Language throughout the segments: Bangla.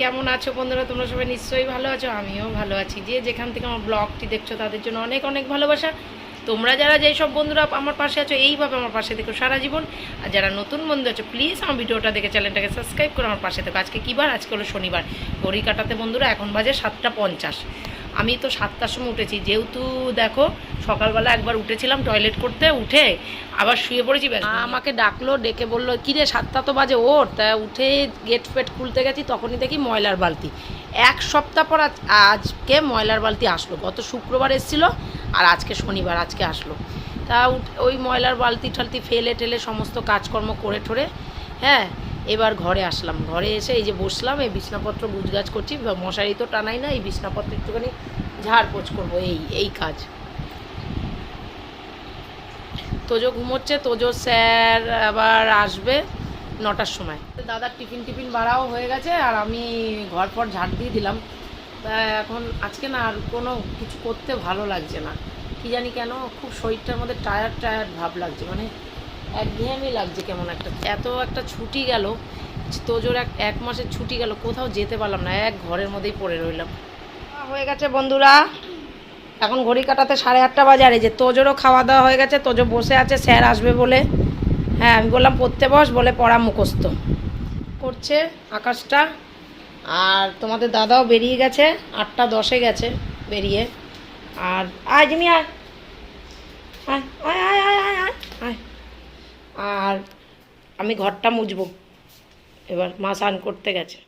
কেমন আছো বন্ধুরা? তোমরা সবাই নিশ্চয়ই ভালো আছো, আমিও ভালো আছি। যে যেখান থেকে আমার ব্লগটি দেখছ, তাদের জন্য অনেক অনেক ভালোবাসা। তোমরা যারা যেই সব বন্ধুরা আমার পাশে আছো, এইভাবে আমার পাশে দেখো সারা জীবন। আর যারা নতুন বন্ধু আছো প্লিজ আমার ভিডিওটা দেখে চ্যানেলটাকে সাবস্ক্রাইব করে আমার পাশে দেখো আজকে কী বার? আজকে হলো শনিবার। ঘড়ি কাটাতে বন্ধুরা, এখন বাজে সাতটা পঞ্চাশ। আমি তো সাতটার সময় উঠেছি। যেহেতু দেখো, সকালবেলা একবার উঠেছিলাম টয়লেট করতে, উঠে আবার শুয়ে পড়েছি, ব্যাস। আমাকে ডাকলো, ডেকে বলল কিরে সাতটা তো বাজে ওর? তা উঠে গেট ফেট খুলতে গেছি, তখনই দেখি ময়লার বালতি। এক সপ্তাহ পর আজ- আজকে ময়লার বালতি আসলো। গত শুক্রবার এসেছিল আর আজকে শনিবার, আজকে আসলো। তা ওই ময়লার বালতি টালতি ফেলে টেলে সমস্ত কাজকর্ম করে ঠরে হ্যাঁ এবার ঘরে আসলাম। ঘরে এসে এই যে বসলাম, এই বিছনাপত্র গুজগাছ করছি। মশারি তো টানাই না, এই বিছনাপত্র একটুখানি ঝাড়পোছ করব, এই এই কাজ। তোজো ঘুমোচ্ছে, তোজো স্যার আবার আসবে নটার সময়। দাদার টিফিন টিফিন বাড়াও হয়ে গেছে, আর আমি ঘর পর ঝাড় দিয়ে দিলাম। তা এখন আজকে না আর কোনো কিছু করতে ভালো লাগছে না। কি জানি কেন, খুব শরীরটার মধ্যে টায়ার্ড টায়ার্ড ভাব লাগছে। মানে একঘেয়েমি লাগছে কেমন একটা। এত একটা ছুটি গেল, তোজোর এক এক মাসের ছুটি গেল, কোথাও যেতে পারলাম না, এক ঘরের মধ্যেই পড়ে রইলাম। হয়ে গেছে বন্ধুরা। এখন ঘড়ি কাটাতে সাড়ে আটটা বাজারে যে তোজোরও খাওয়া দাওয়া হয়ে গেছে, তোজো বসে আছে, স্যার আসবে বলে। হ্যাঁ আমি বললাম, পড়তে বস, বলে পড়া মুখস্ত করছে আকাশটা, আর তোমাদের দাদাও বেরিয়ে গেছে, আটটা দশে গেছে বেরিয়ে। আর আয়, জিমি, আয়। আয় আয় আয় আয় আয় আয়। আর আমি ঘরটা মুজবো এবার মা স্নান করতে গেছে।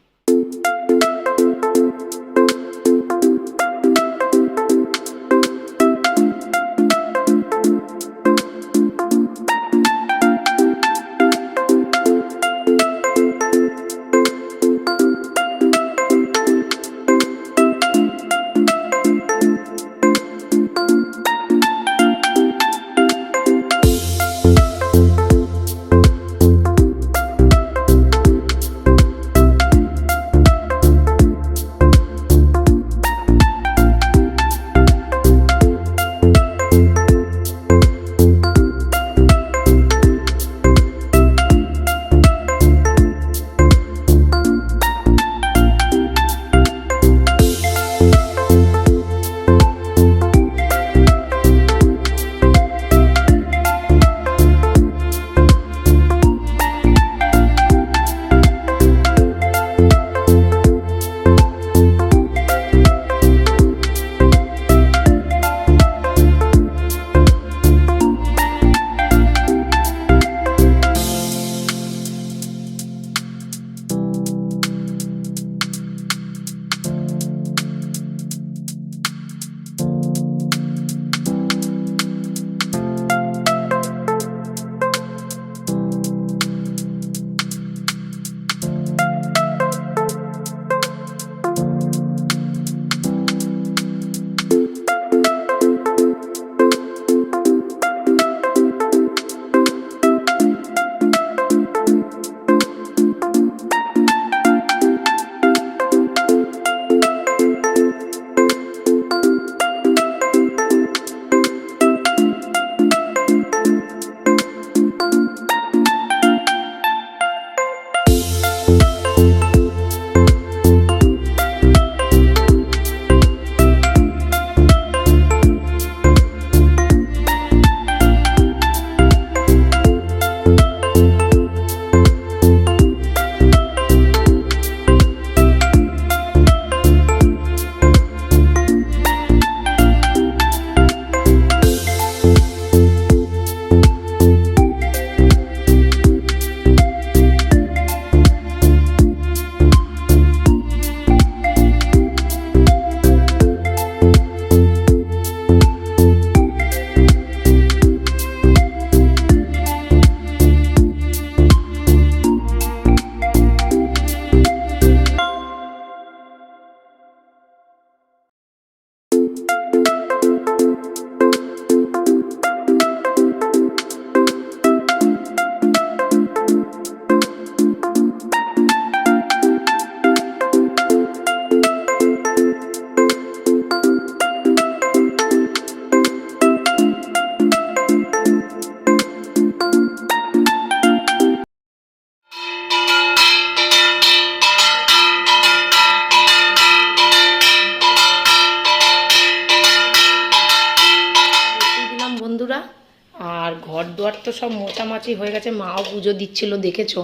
পুজো দিচ্ছিল, দেখেছ?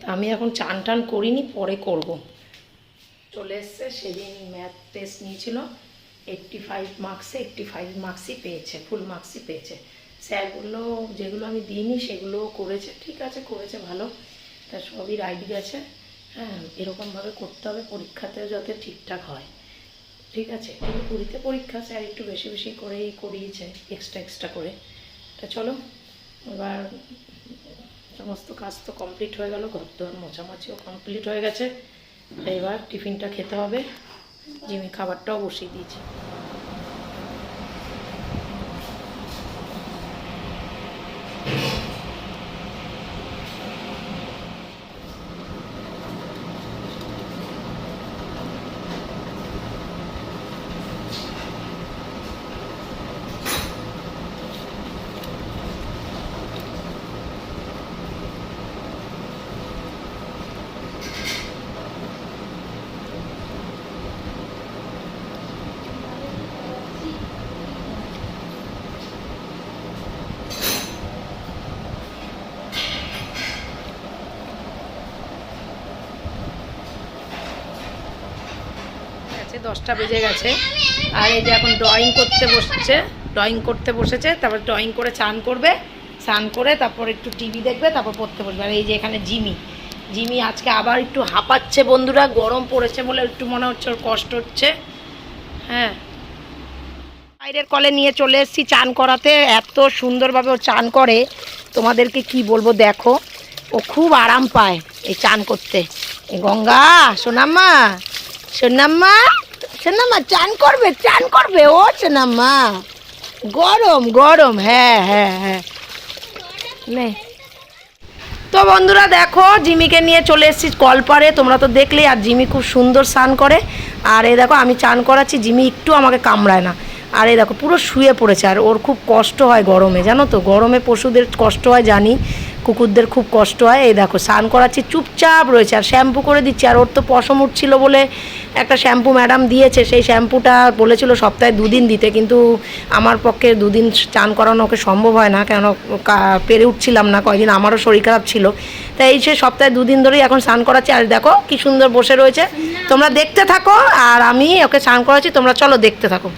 তা আমি এখন চান টান করিনি, পরে করব। চলে এসছে, সেদিন ম্যাথ টেস্ট নিয়েছিল এইট্টি ফাইভ মার্কসে এইট্টি ফাইভ মার্কসই পেয়েছে ফুল মার্কসই পেয়েছে। স্যারগুলো যেগুলো আমি দিইনি সেগুলো করেছে। ঠিক আছে, করেছে, ভালো। তা সবই রাইট গেছে। হ্যাঁ এরকমভাবে করতে হবে, পরীক্ষাতেও যাতে ঠিকঠাক হয়। ঠিক আছে, কিন্তু পুরীতে পরীক্ষা, স্যার একটু বেশি বেশি করেই করিয়েছে এক্সট্রা এক্সট্রা করে। তা চলো, এবার সমস্ত কাজ তো কমপ্লিট হয়ে গেল ঘর তো মোছামাছিও কমপ্লিট হয়ে গেছে। এবার টিফিনটা খেতে হবে। জিমি খাবারটাও বসিয়ে দিয়েছি। দশটা বেজে গেছে। আর এই যে এখন ড্রয়িং করতে বসছে ড্রয়িং করতে বসেছে, তারপর ড্রয়িং করে চান করবে, স্নান করে তারপর একটু টিভি দেখবে, তারপর পড়তে বসবে। আর এই যে এখানে জিমি জিমি আজকে আবার একটু হাঁপাচ্ছে বন্ধুরা, গরম পড়েছে বলে একটু মনে হচ্ছে ওর কষ্ট হচ্ছে। হ্যাঁ। বাইরের কলে নিয়ে চলে এসেছি চান করাতে, এত সুন্দরভাবে ও চান করে। তোমাদেরকে কি বলব, দেখো, ও খুব আরাম পায় এই চান করতে। গঙ্গা, সোনাম্মা সোনাম্মা। সোনাম্মা চান করবে চান করবে। ও সোনাম্মা গরম গরম। হ্যাঁ হ্যাঁ হ্যাঁ। তো বন্ধুরা দেখো, জিমিকে নিয়ে চলে এসেছি কলপারে। তোমরা তো দেখলেই, আর জিমি খুব সুন্দর স্নান করে। আর এই দেখো, আমি চান করাচ্ছি, জিমি একটু আমাকে কামড়ায় না। আর এই দেখো, পুরো শুয়ে পড়েছে। আর ওর খুব কষ্ট হয় গরমে, জানো তো? গরমে পশুদের কষ্ট হয়, জানি। কুকুরদের খুব কষ্ট হয়। এই দেখো, স্নান করাচ্ছি, চুপচাপ রয়েছে। আর শ্যাম্পু করে দিচ্ছি। আর ওর তো পশম উঠছিল বলে একটা শ্যাম্পু ম্যাডাম দিয়েছে। সেই শ্যাম্পুটা বলেছিল সপ্তাহে দুদিন দিতে। কিন্তু আমার পক্ষে দুদিন চান করানো ওকে সম্ভব হয় না। কেন? পেরে উঠছিলাম না। কয়দিন আমারও শরীর খারাপ ছিল। তাই এই সে সপ্তাহে দুদিন ধরেই এখন স্নান করাচ্ছি। আর দেখো, কি সুন্দর বসে রয়েছে। তোমরা দেখতে থাকো। আর আমি ওকে স্নান করাচ্ছি। তোমরা চলো দেখতে থাকো।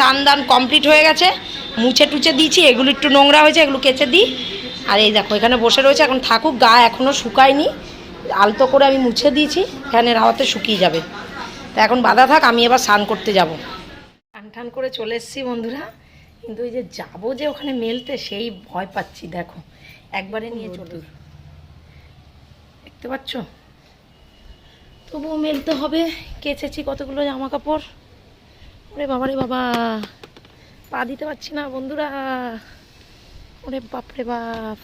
পেয়েছ দান কমপ্লিট হয়ে গেছে। মুছে টুছে দিয়েছি এগুলো একটু নোংরা হয়েছে এগুলো কেচে দিই। আর এই দেখো এখানে বসে রয়েছে এখন থাকুক গা এখনও শুকায়নি। আলতো করে আমি মুছে দিয়েছি ফ্যানের হাওয়াতে শুকিয়ে যাবে। তা এখন বাধা থাক আমি এবার স্নান করতে যাব। টান টান করে চলে এসেছি বন্ধুরা। কিন্তু ওই যে যাব যে ওখানে মেলতে সেই ভয় পাচ্ছি দেখো। একবারে নিয়ে চলে দেখতে পাচ্ছ? তবুও মেলতে হবে। কেচেছি কতগুলো জামা কাপড় ওরে বাবা রে বাবা। পা দিতে পারছি না বন্ধুরা। ওরে বাপরে বাপ।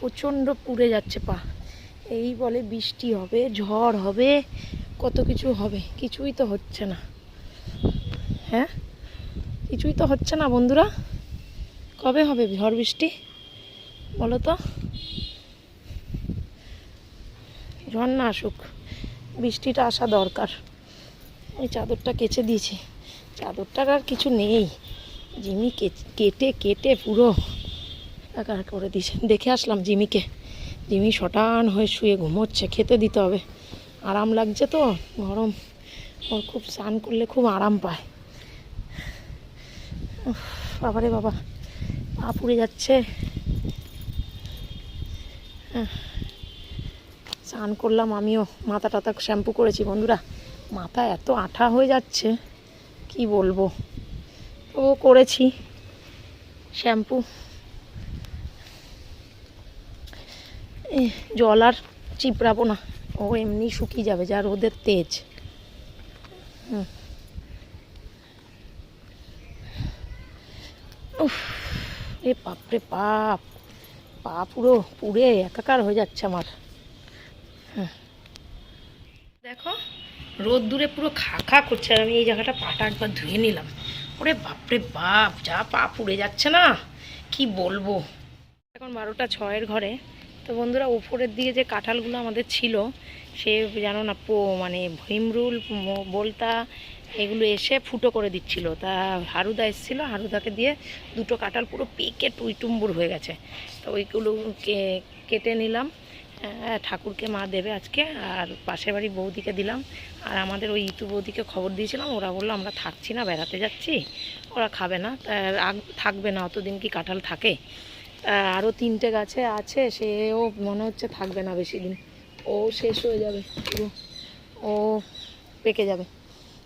প্রচণ্ড পুড়ে যাচ্ছে পা। এই বলে বৃষ্টি হবে, ঝড় হবে, কত কিছু হবে, কিছুই তো হচ্ছে না। হ্যাঁ? কিছুই তো হচ্ছে না বন্ধুরা। কবে হবে ঝড় বৃষ্টি? বলো তো। ঝড় না আসুক। বৃষ্টিটা আসা দরকার। ওই চাদরটা কেচে দিয়েছি। চাদরটার আর কিছু নেই। জিমি কেটে কেটে পুরো একার করে দিয়েছে। দেখে আসলাম জিমিকে। জিমি শটান হয়ে শুয়ে ঘুমোচ্ছে। খেতে দিতে হবে। আরাম লাগছে তো? গরম। ওর খুব স্নান করলে খুব আরাম পায়। বাবারে বাবা পা পুড়ে যাচ্ছে। স্নান করলাম আমিও। মাথা টাথা শ্যাম্পু করেছি বন্ধুরা। মাথা এত আঠা হয়ে যাচ্ছে, কি বলব? ও করেছি। শ্যাম্পু। জল আর চিপড়াবো না। ও এমনি শুকিয়ে যাবে যা রোদের তেজ। হুম। উফ এ বাপরে বাপ। পা পুরো পুড়ে একাকার হয়ে যাচ্ছে আমার। দেখো রোদ দূরে পুরো খা খা করছে আর আমি এই জায়গাটা পাটা একবার ধুয়ে নিলাম। ওরে বাপরে বাপ, যা পা পুড়ে যাচ্ছে না। কি বলব? এখন বারোটা ছয়ের ঘরে। তো বন্ধুরা উপরের দিকে যে কাঁঠালগুলো আমাদের ছিল, সে জানো না পো মানে ভীমরুল বলতা, এগুলো এসে ফুটো করে দিচ্ছিল। তা হারুদা এসেছিল, হারুদাকে দিয়ে দুটো কাঁঠাল পুরো পেকে টুইটুম্বুর হয়ে গেছে। তো ওইগুলো কেটে নিলাম। ঠাকুরকে মা দেবে আজকে, আর পাশের বাড়ি বৌদিকে দিলাম। আর আমাদের ওই ইতু বৌদিকে খবর দিয়েছিলাম, ওরা বলল, আমরা থাকছি না, বেড়াতে যাচ্ছি, ওরা খাবে না। আগ- থাকবে না, অতদিন কি কাঁঠাল থাকে? আরও তিনটে গাছে আছে, সেও মনে হচ্ছে থাকবে না বেশি দিন। ও শেষ হয়ে যাবে ও পেকে যাবে।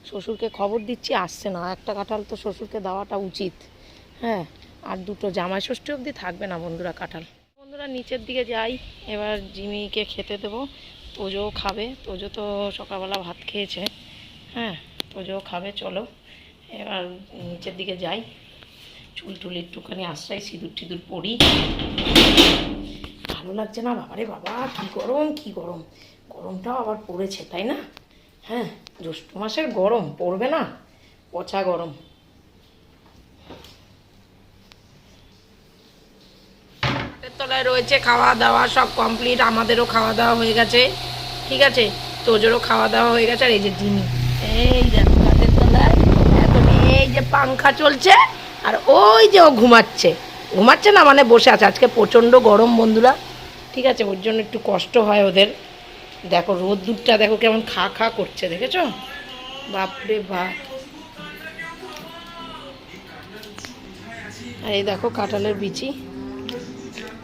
শ্বশুরকে খবর দিচ্ছি, আসছে না। একটা কাঁঠাল তো শ্বশুরকে দেওয়াটা উচিত। হ্যাঁ আর দুটো জামাই ষষ্ঠী অবধি থাকবে না বন্ধুরা কাঁঠাল। বন্ধুরা নিচের দিকে যাই, এবার জিমিকে খেতে দেবো। তোজোও খাবে তোজো তো সকালবেলা ভাত খেয়েছে হ্যাঁ তোজোও খাবে, চলো। এবার নিচের দিকে যাই, চুল টুল একটুখানি আশ্রয় সিঁদুর টিঁদুর পরি। ভালো লাগছে না? বাবারে বাবা, কি গরম কি গরম। গরমটাও আবার পড়েছে, তাই না? হ্যাঁ জ্যৈষ্ঠ মাসের গরম, পড়বে না? পচা গরম। হাটের রয়েছে, খাওয়া দাওয়া সব কমপ্লিট আমাদেরও খাওয়া দাওয়া হয়ে গেছে। ঠিক আছে? তোজোরও খাওয়া দাওয়া হয়ে গেছে, আর এই যে জিমি এই দেখো এই যে পাংখা চলছে, আর ওই যে ও ঘুমাচ্ছে। ঘুমাচ্ছে না মানে বসে আছে, আজকে প্রচণ্ড গরম বন্ধুরা। ঠিক আছে? ওর জন্য একটু কষ্ট হয় ওদের। দেখো রোদ দুধটা দেখো কেমন খা খা করছে, দেখেছ? বাপরে বাপ। আর এই দেখো, কাঁঠালের বিচি।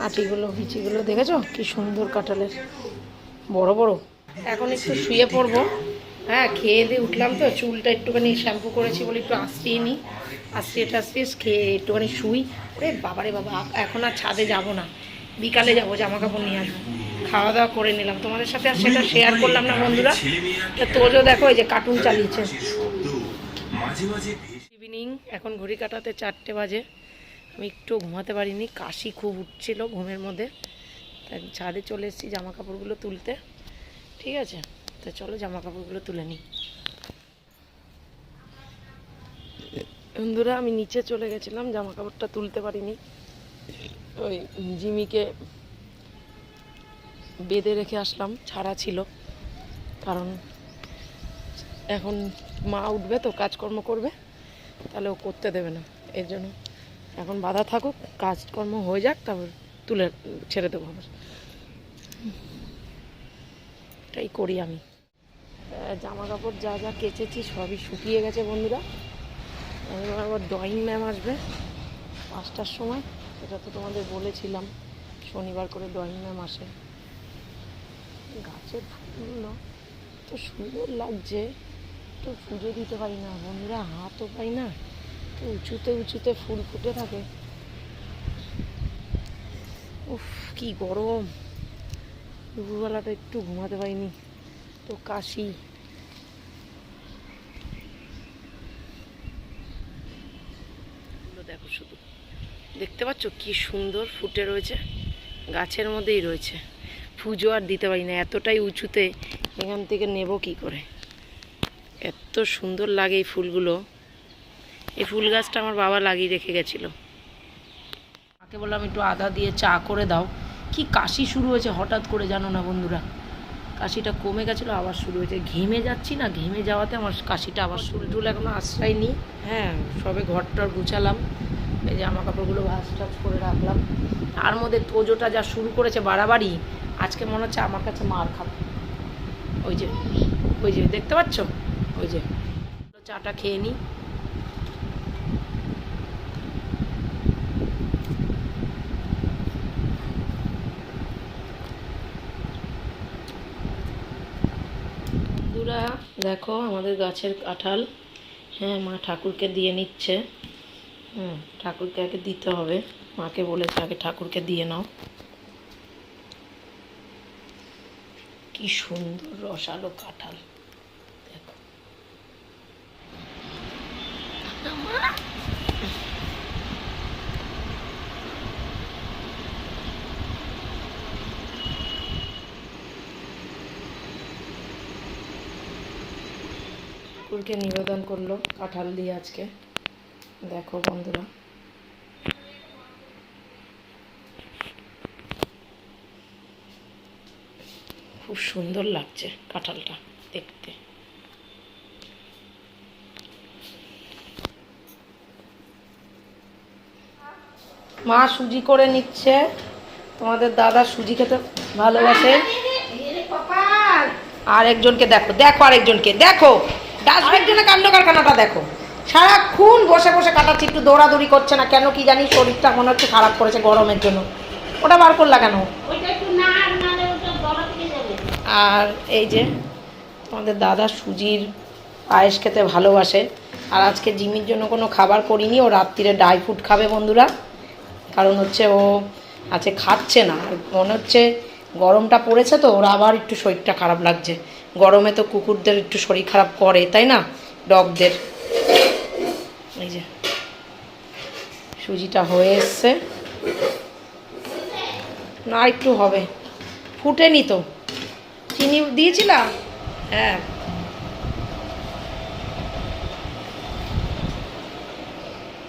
আটিগুলো বিচিগুলো দেখেছ? কি সুন্দর কাঁঠালের। বড় বড়। এখন একটু শুয়ে পড়ব। হ্যাঁ খেয়ে দিয়ে উঠলাম তো। চুলটা একটুখানি শ্যাম্পু করেছি বলে একটু আস্তিয়ে নিই। আস্তিয়ে টাস্তিয়ে খেয়ে একটুখানি শুই। ওরে বাবারে বাবা এখন আর ছাদে যাব না। বিকালে যাব জামা কাপড় নিয়ে আসব। খাওয়া দাওয়া করে নিলাম। তোমাদের সাথে আর সেটা শেয়ার করলাম না বন্ধুরা। তা তোজও দেখো এই যে কার্টুন চালিয়েছে। ইভিনিং এখন ঘড়ি কাটাতে চারটে বাজে। আমি একটু ঘুমাতে পারিনি, কাশি খুব উঠছিল ঘুমের মধ্যে। তাই ছাদে চলে এসেছি জামা কাপড়গুলো তুলতে। ঠিক আছে? তো চলো জামা কাপড়গুলো তুলে নিই। বন্ধুরা, আমি নিচে চলে গেছিলাম জামা কাপড়টা তুলতে পারিনি। ওই জিমিকে বেঁধে রেখে আসলাম, ছাড়া ছিল। কারণ এখন মা উঠবে তো, কাজকর্ম করবে, তাহলে ও করতে দেবে না, এর জন্য। এখন বাধা থাকুক, কাজকর্ম হয়ে যাক, তারপর তুলে ছেড়ে দেবো আবার। এটাই করি আমি। জামা কাপড় যা যা কেচেছি সবই শুকিয়ে গেছে বন্ধুরা। আবার ড্রয়িং ম্যাম আসবে পাঁচটার সময়। সেটা তো তোমাদের বলেছিলাম, শনিবার করে ড্রয়িং ম্যাম আসে। গাছের ফুলগুলো তো সুন্দর লাগছে। তো পুজো দিতে পারি না, বন্ধুরা হাতও পাই না। উঁচুতে উঁচুতে ফুল ফুটে থাকে। উফ, কি গরম। দুপুরবেলাটা একটু ঘুমাতে পারিনি। তো কাশি। দেখো শুধু। দেখতে পাচ্ছ কি সুন্দর ফুটে রয়েছে? গাছের মধ্যেই রয়েছে। পুজো আর দিতে পারি না, এতটাই উঁচুতে এখান থেকে নেব কি করে? এত সুন্দর লাগে এই ফুলগুলো। এই ফুল গাছটা আমার বাবা লাগিয়ে রেখে গেছিল। মাকে বললাম একটু আদা দিয়ে চা করে দাও। কি কাশি শুরু হয়েছে হঠাৎ করে জানো না বন্ধুরা? কাশিটা কমে গেছিল আবার শুরু হয়েছে। ঘেমে যাচ্ছি না ঘেমে যাওয়াতে আমার কাশিটা আবার শুরু টুল এখনও আশ্রয় নি হ্যাঁ সবে ঘরটর গুছালাম। এই জামা কাপড়গুলো ভাজ টাজ করে রাখলাম। তার মধ্যে তোজোটা যা শুরু করেছে বাড়াবাড়ি আজকে মনে হচ্ছে আমার কাছে মার খাবে। ওই যে ওই যে দেখতে পাচ্ছ? ওই যে চাটা খেয়ে নিই বন্ধুরা দেখো আমাদের গাছের কাঁঠাল হ্যাঁ মা ঠাকুরকে দিয়ে নিচ্ছে। হুম, ঠাকুরকে আগে দিতে হবে। মাকে বলেছে আগে ঠাকুরকে দিয়ে নাও। কি সুন্দর রসালো কাঁঠাল। দেখো। ঠাকুরকে নিবেদন করল কাঁঠাল দিয়ে আজকে। দেখো বন্ধুরা। খুব সুন্দর লাগছে কাঁঠালটা দেখতে। মা সুজি করে নিচ্ছে। তোমাদের দাদা সুজি খেতে ভালোবাসে। আর একজনকে দেখো দেখো আরেকজনকে দেখো। ডাস্টবিন জন্য কাণ্ড কারখানাটা দেখো। সারাক্ষণ বসে বসে কাটাচ্ছি একটু দৌড়াদৌড়ি করছে না কেন কি জানি শরীরটা মনে হচ্ছে খারাপ করেছে গরমের জন্য। ওটা বার করলা কেন? আর এই যে আমাদের দাদা সুজির পায়েস খেতে ভালোবাসে। আর আজকে জিমির জন্য কোনো খাবার করিনি ও রাত্রিরে ড্রাই ফ্রুট খাবে বন্ধুরা। কারণ হচ্ছে ও আছে খাচ্ছে না। মনে হচ্ছে গরমটা পড়েছে তো ওর আবার একটু শরীরটা খারাপ লাগছে। গরমে তো কুকুরদের একটু শরীর খারাপ করে, তাই না? ডগদের। এই যে, সুজিটা হয়ে এসছে। না, একটু হবে। ফুটেনি তো। চিনি দিয়েছিলাম হ্যাঁ।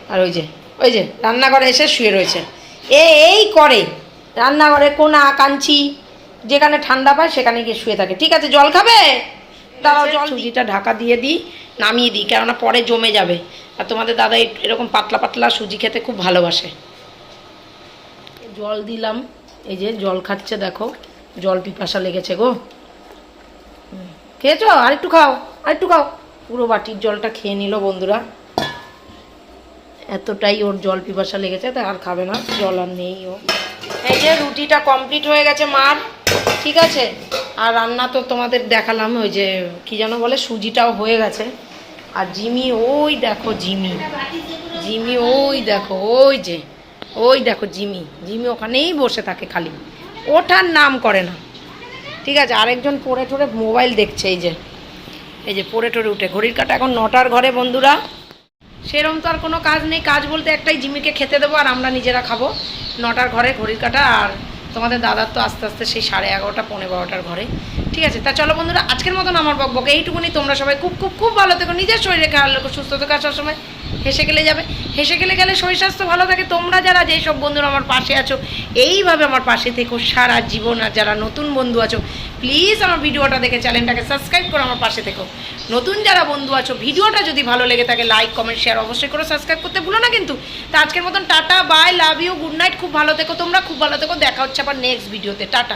আর ওই যে ওই যে, রান্নাঘরে এসে শুয়ে রয়েছে। এ, এই করে। রান্নাঘরে কোনা, কাঞ্চি। যেখানে ঠান্ডা পায় সেখানে গিয়ে শুয়ে থাকে। ঠিক আছে জল খাবে? দাঁড়াও জল সুজিটা ঢাকা দিয়ে দিই নামিয়ে দিই কেননা পরে জমে যাবে। আর তোমাদের দাদা এরকম পাতলা পাতলা সুজি খেতে খুব ভালোবাসে। জল দিলাম এই যে জল খাচ্ছে দেখো জল পিপাসা লেগেছে গো। খেয়েছো? আরেকটু খাও আরেকটু খাও। পুরো বাটির জলটা খেয়ে নিল বন্ধুরা। এতটাই ওর জল পিপাসা লেগেছে তাই আর খাবে না জল আর নেই ও। এই যে রুটিটা কমপ্লিট হয়ে গেছে মার। ঠিক আছে। আর রান্না তো তোমাদের দেখালাম, ওই যে, কি যেন বলে, সুজিটাও হয়ে গেছে। আর জিমি, ওই দেখো জিমি। জিমি, ওই দেখো, ওই যে, ওই দেখো জিমি। জিমি ওখানেই বসে থাকে খালি। ওঠার নাম করে না। ঠিক আছে, আরেকজন পড়ে টড়ে মোবাইল দেখছে, এই যে। এই যে পড়ে টড়ে উঠে। ঘড়ির কাটা এখন নটার ঘরে, বন্ধুরা। সেরম তো আর কোনো কাজ নেই। কাজ বলতে একটাই, জিমিকে খেতে দেবো আর আমরা নিজেরা খাব। নটার ঘরে ঘড়ির কাটা আর তোমাদের দাদার তো আস্তে আস্তে সেই সাড়ে এগারোটা পনেরো বারোটার ঘরে। ঠিক আছে, তা চলো বন্ধুরা, আজকের মতন আমার বক বক এইটুকুনি। তোমরা সবাই খুব খুব খুব ভালো থেকো। নিজের শরীরে খারাপ রেখো, সুস্থ থেকো আসার সময় হেসে গেলে যাবে। হেসে গেলে গেলে শরীর স্বাস্থ্য ভালো থাকে। তোমরা যারা যেই সব বন্ধুরা আমার পাশে আছো, এইভাবে আমার পাশে থেকো। সারা জীবন আর যারা নতুন বন্ধু আছো প্লিজ আমার ভিডিওটা দেখে চ্যানেলটাকে সাবস্ক্রাইব করে আমার পাশে থেকো। নতুন যারা বন্ধু আছো, ভিডিওটা যদি ভালো লেগে থাকে লাইক কমেন্ট শেয়ার অবশ্যই করে সাবস্ক্রাইব করতে ভুলো না কিন্তু। তা আজকের মতন tata bye love you good night খুব ভালো থেকো, তোমরা খুব ভালো থেকো, দেখা হচ্ছে আবার নেক্সট ভিডিওতে টাটা।